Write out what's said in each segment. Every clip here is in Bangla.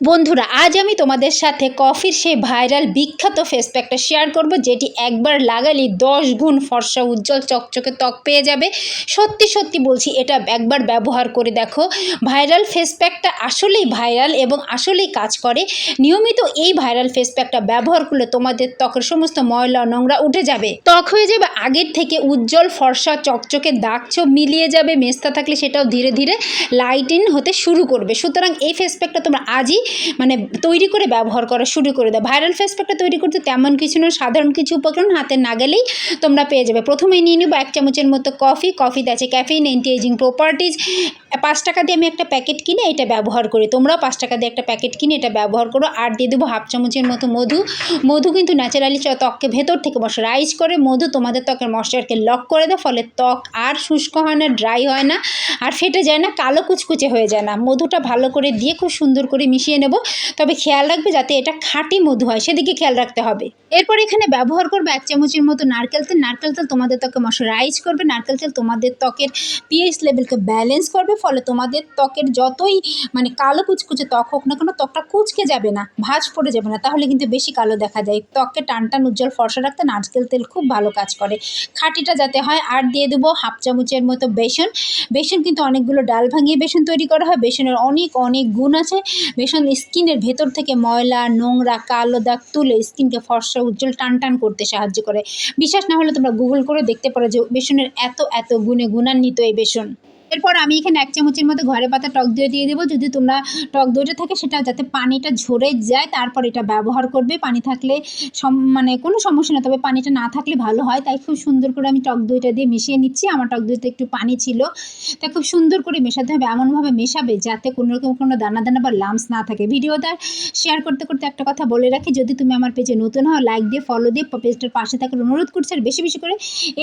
বন্ধুরা, আজ আমি তোমাদের সাথে কফির সেই ভাইরাল বিখ্যাত ফেস প্যাকটা শেয়ার করব, যেটি একবার লাগালে দশ গুণ ফর্সা, উজ্জ্বল, চকচকে ত্বক পেয়ে যাবে। সত্যি সত্যি বলছি, এটা একবার ব্যবহার করে দেখো। ভাইরাল ফেস প্যাকটা আসলেই ভাইরাল এবং আসলেই কাজ করে। নিয়মিত এই ভাইরাল ফেস প্যাকটা ব্যবহার করলে তোমাদের ত্বকের সমস্ত ময়লা, নোংরা উঠে যাবে। ত্বক হয়ে যাবে আগের থেকে উজ্জ্বল, ফর্সা, চকচকে দাগ ছোপ মিলিয়ে যাবে। মেস্তা থাকলে সেটাও ধীরে ধীরে লাইটিন হতে শুরু করবে। সুতরাং এই ফেস প্যাকটা তোমরা আজই মানে তৈরি করে ব্যবহার করা শুরু করে দাও ভাইরাল ফেস প্যাকটা তৈরি করতে তেমন কিছু নয়, সাধারণ কিছু উপকরণ হাতে না গেলেই তোমরা পেয়ে যাবে। প্রথমেই নিয়ে নেব এক চামচের মতো কফি কফিতে আছে ক্যাফিন অ্যান্টি এজিং প্রপার্টিজ পাঁচ টাকা দিয়ে আমি একটা প্যাকেট কিনে এটা ব্যবহার করি। তোমরাও পাঁচ টাকা দিয়ে একটা প্যাকেট কিনে এটা ব্যবহার করো। আর দিয়ে দেবো হাফ চামচের মতো মধু। মধু কিন্তু ন্যাচারালি ত্বককে ভেতর থেকে মশারাইজ করে। মধু তোমাদের ত্বকের মশারকে লক করে দেয় ফলে ত্বক আর শুষ্ক হয় না ড্রাই হয় না। আর ফেটে যায় না, কালো কুচকুচে হয়ে যায় না। মধুটা ভালো করে দিয়ে খুব সুন্দর করে মিশিয়ে নেব। তবে খেয়াল রাখবে যাতে এটা খাঁটি মধু হয়, সেদিকে খেয়াল রাখতে হবে। এরপর এখানে ব্যবহার করবে এক চামচের মতো নারকেল তেল। নারকেল তেল তোমাদের ত্বকে মশারাইজ করবে। নারকেল তেল তোমাদের ত্বকের পিএইচ লেভেলকে ব্যালেন্স করবে। ফলে তোমাদের ত্বকের যতই মানে কালো কুচকুচে ত্বক হোক না কোনো, ত্বকটা কুচকে যাবে না, ভাঁজ পড়ে যাবে না। তাহলে কিন্তু বেশি কালো দেখা যায়। ত্বককে টান টান উজ্জ্বল ফর্সা রাখতে নারকেল তেল খুব ভালো কাজ করে। খাঁটিটা যাতে হয়, আর দিয়ে দেবো হাফ চামচের মতো বেসন। বেসন কিন্তু অনেকগুলো ডাল ভাঙিয়ে বেসন তৈরি করা হয়। বেসনের অনেক অনেক গুণ আছে। বেসন স্কিনের ভেতর থেকে ময়লা, নোংরা, কালো দাগ তুলে স্কিনকে ফর্সা, উজ্জ্বল টান টান করতে সাহায্য করে। বিশ্বাস না হলে তোমরা গুগল করে দেখতে পারো যে বেসনের এত এত গুণে গুণান্বিত এই বেসন। এরপর আমি এখানে এক চামচের মতো ঘরে পাতা টক দই দিয়ে দেবো। যদি তোমরা টক দইটা থাকে সেটা যাতে পানিটা ঝরে যায়, তারপর এটা ব্যবহার করবে। পানি থাকলে মানে কোনো সমস্যা না, তবে পানিটা না থাকলে ভালো হয়। তাই খুব সুন্দর করে আমি টক দইটা দিয়ে মিশিয়ে নিচ্ছি। আমার টক দইতে একটু পানি ছিল। তাই খুব সুন্দর করে মেশাতে হবে, এমনভাবে মেশাবে যাতে কোনো রকম কোনো দানা দানা বা লামস না থাকে। ভিডিওটা শেয়ার করতে করতে একটা কথা বলে রাখি, যদি তুমি আমার পেজে নতুন হও লাইক দিয়ে ফলো দিয়ে পেজটার পাশে থাকার অনুরোধ করছি আর বেশি বেশি করে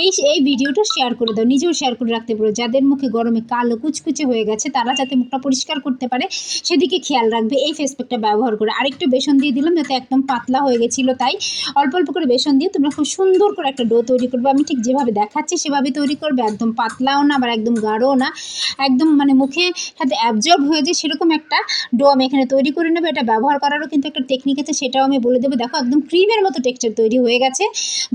এই এই ভিডিওটা শেয়ার করে দাও, নিজেও শেয়ার করে রাখতে পারো। যাদের মুখে গরমে কালো কুচকুচে হয়ে গেছে, তারা যাতে মুখটা পরিষ্কার করতে পারে, সেদিকে খেয়াল রাখবে। এই ফেস প্যাকটা ব্যবহার করে। আরেকটু বেসন দিয়ে দিলাম যাতে একদম পাতলা হয়ে গেছিল তাই। অল্প অল্প করে বেসন দিয়ে তোমরা খুব সুন্দর করে একটা ডো তৈরি করবে। আমি ঠিক যেভাবে দেখাচ্ছি সেভাবে তৈরি করবে। একদম পাতলাও না, আবার একদম গাঢ়ও না। একদম মানে মুখে সাথে অ্যাবজর্ব হয়ে যায় সেরকম একটা ডো আমি এখানে তৈরি করে নেব। এটা ব্যবহার করারও কিন্তু একটা টেকনিক আছে, সেটাও আমি বলে দেবো। দেখো, একদম ক্রিমের মতো টেক্সচার তৈরি হয়ে গেছে।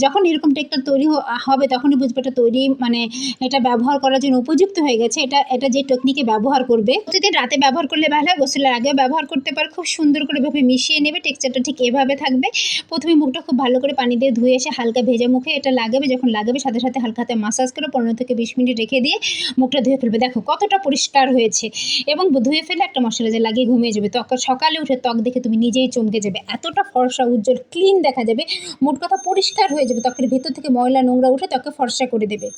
যখন এরকম টেক্সচার তৈরি হবে, তখনই বুঝবে এটা তৈরি মানে এটা ব্যবহার করার জন্য উপযুক্ত হয়ে গেছে। এটা এটা যে টেকনিকে ব্যবহার করবে, প্রতিদিন রাতে ব্যবহার করলে ভালো হয় গোসলের আগেও ব্যবহার করতে পারে। খুব সুন্দর করে এভাবে মিশিয়ে নেবে টেক্সচারটা ঠিক এভাবে থাকবে। প্রথমে মুখটা খুব ভালো করে পানি দিয়ে ধুয়ে এসে হালকা ভেজা মুখে এটা লাগাবে। যখন লাগাবে, সাথে সাথে হালকা হাতে মাসাজ করে পনেরো থেকে বিশ মিনিট রেখে দিয়ে মুখটা ধুয়ে ফেলবে। দেখো কতটা পরিষ্কার হয়েছে। এবং ধুয়ে ফেলে একটা মশলা লাগিয়ে ঘুমিয়ে যাবে। ত্বক, সকালে উঠে ত্বক দেখে তুমি নিজেই চমকে যাবে। এতটা ফর্সা, উজ্জ্বল ক্লিন দেখা যাবে। মোট কথা পরিষ্কার হয়ে যাবে। ত্বকের ভেতর থেকে ময়লা, নোংরা উঠে ত্বকে ফর্সা করে দেবে।